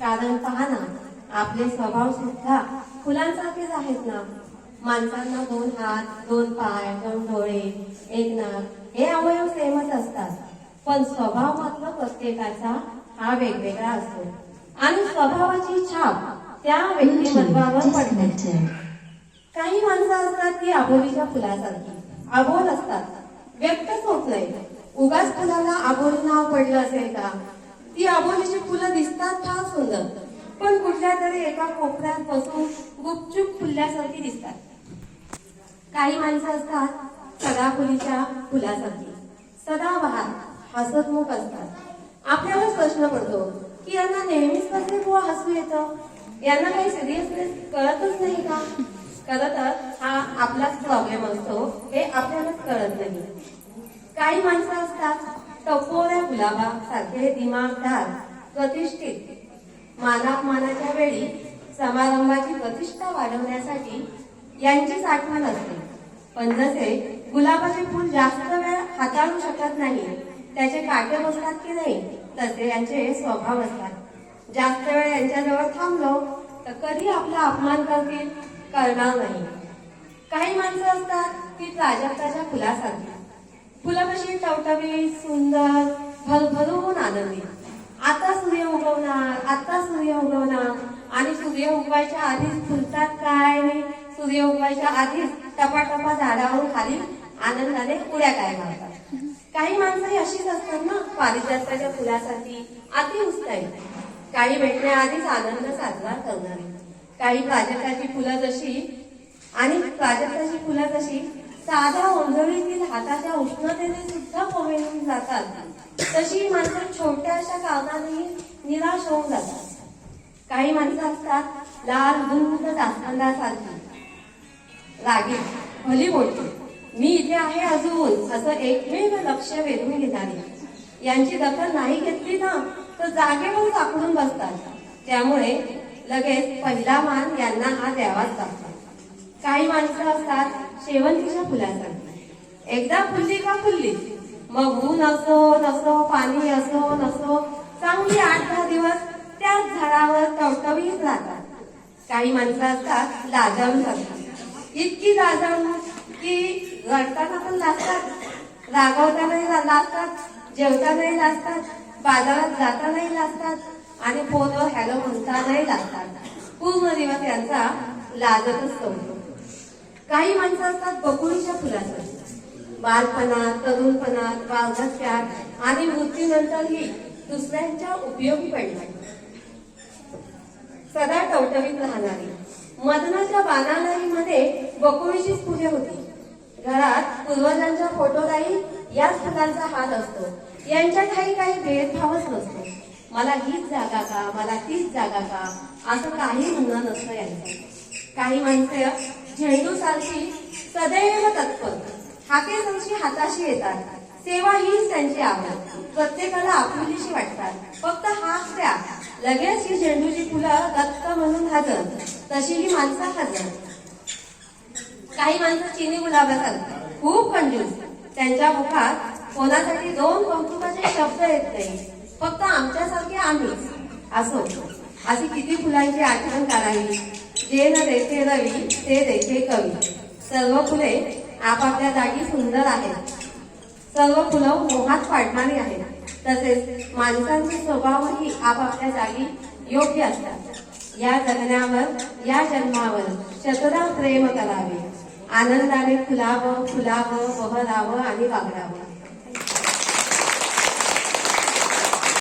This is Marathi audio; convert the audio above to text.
कारण पहा ना आपले स्वभाव सुद्धा फुलांसारखेच आहेत ना? माणसांना दोन हात दोन पाय दोन डोळे एक नाक हे अवयव सेमच असतात. पण स्वभाव मात्र प्रत्येकाचा हा वेगवेगळा असतो. आणि स्वभावाची छाप त्या व्यक्तिमत्वावर पडते. काही माणसं असतात ती आबोलीच्या फुलासारखी अबोल असतात. व्यक्तच होत नाही. उगाच फुलाला आबोली नाव पडलं असेल का? ती आबोलीची फुलं दिसतात फार सुंदर. पण कुठल्या तरी एका कोपऱ्यात बसून गुपचूप फुलल्यासारखी दिसतात. काही माणसं असतात सदाफुलीच्या फुलासारखी. सदाबहार हसतमुख असतात. आपल्यालाच प्रश्न पडतो की यांना नेहमीच कसे बुवा हसू येतं? यांना काही सिरियसनेस कळतच नाही का? खरं तर हा आपलाच प्रॉब्लेम असतो हे आपल्यालाच कळत नाही. काही माणसं असतात टपोऱ्या गुलाबा सारखे दिमागदार प्रतिष्ठित मानापमानाच्या वेळी समारंभाची प्रतिष्ठा वाढवण्यासाठी यांचीच आठवण असते. पण जसे गुलाबाचे फूल जास्त वेळ हाताळू शकत नाही त्याचे काटे बसतात की नाही तसे यांचे स्वभाव असतात. जास्त वेळ यांच्याजवळ थांबलो तर कधी आपला अपमान करतील? करणार नाही. काही माणसं असतात ती प्राजक्ताच्या फुलासारखी. फुलं कशी टवटवीत सुंदर भरभरून आनंदी. आता सूर्य उगवणार आता सूर्य उगवणार. आणि सूर्य उगवायच्या आधीच फुलतात काय नाही? सूर्य उगवायच्या आधीच टपाटपा झाडावरून खाली आनंदाने उड्या काय मारतात. काही माणसं अशीच असतात ना पारिजाताच्या फुलासाठी. अति उत्साही. काही भेटण्याआधीच आनंद साजरा करणारी. काही प्राजक्ताची फुलं जशी आणि प्राजक्ताची फुलं जशी साध्या ओंजळीतील हाताच्या उष्णतेने सुद्धा पोहून जातात. तशी माणसं छोट्याशा कारणाने निराश होऊन जातात. काही माणसं असतात लाल रुंद जास्वंदासारखी रागीट भली बोलते. मी इथे आहे अजून असं एकमेव लक्ष वेधून घेणारी. यांची दखल नाही घेतली ना तर जागेवर सापडून बसतात. त्यामुळे लगेच पहिला मान यांना हा द्यावाच लागतो. काही माणसं असतात शेवंतीच्या फुलासारखी एकदा फुलली का फुलली? मग ऊन असो नसो पाणी असो नसो चांगली आठ दहा दिवस त्याच झाडावर टवटवीत राहतात. काही माणसं असतात लाजावून असतात इतकी लाजाळू की रडताना पण लाजतात रागवतानाही लाजतात जेवतानाही लाजतात बाजारात जातानाही लाजतात आणि फोनवर हॅलो म्हणतानाही लाजतात. पूर्ण दिवस यांचा लाजतच असतो काही माणसं असतात बकुळीच्या फुलासारखी बालपणात तरुणपणात वार्धक्यात आणि मृत्यूनंतरही दुसऱ्यांच्या उपयोगी पडणार. सदा टवटवीत राहणारी. मदनाच्या बाणालाही मध्ये बकुळीचीच पूजा होती. घरात पूर्वजांच्या फोटोलाही याच फुलांचा हात असतो. यांच्यातही काही भेदभावच नसतो. मला हीच जागा का मला तीच जागा का असं काही म्हणणं नसतं यांचं. काही माणसं झेंडू सारखी सदैव तत्पर हाके संशी हाताशी येतात. सेवा हीच त्यांची आवड. प्रत्येकाला आपुलीशी वाटतात. फक्त हात द्या. लगेच ही झेंडूची फुलं दत्त म्हणून हजर. तशी ही माणसं हजर. काही माणसं चिनी गुलाबासारखी खूप कंजूस. त्यांच्या मुखात कोणासाठी दोन कौतुकाचे शब्द येत नाही. फक्त आमच्यासारखे आम्हीच. असो. अशी किती फुलांची आठवण काढावी. जे न देते रवी ते देते कवी. सर्व फुले आपापल्या जागी सुंदर आहेत. सर्व फुलं मोहात पाडणारी आहेत. तसेच माणसांचे स्वभावही आपापल्या जागी योग्य असतात. या जगण्यावर या जन्मावर शतदा प्रेम करावे. आनंदाने फुलावं फुलावं बहरावं आणि वागडावं.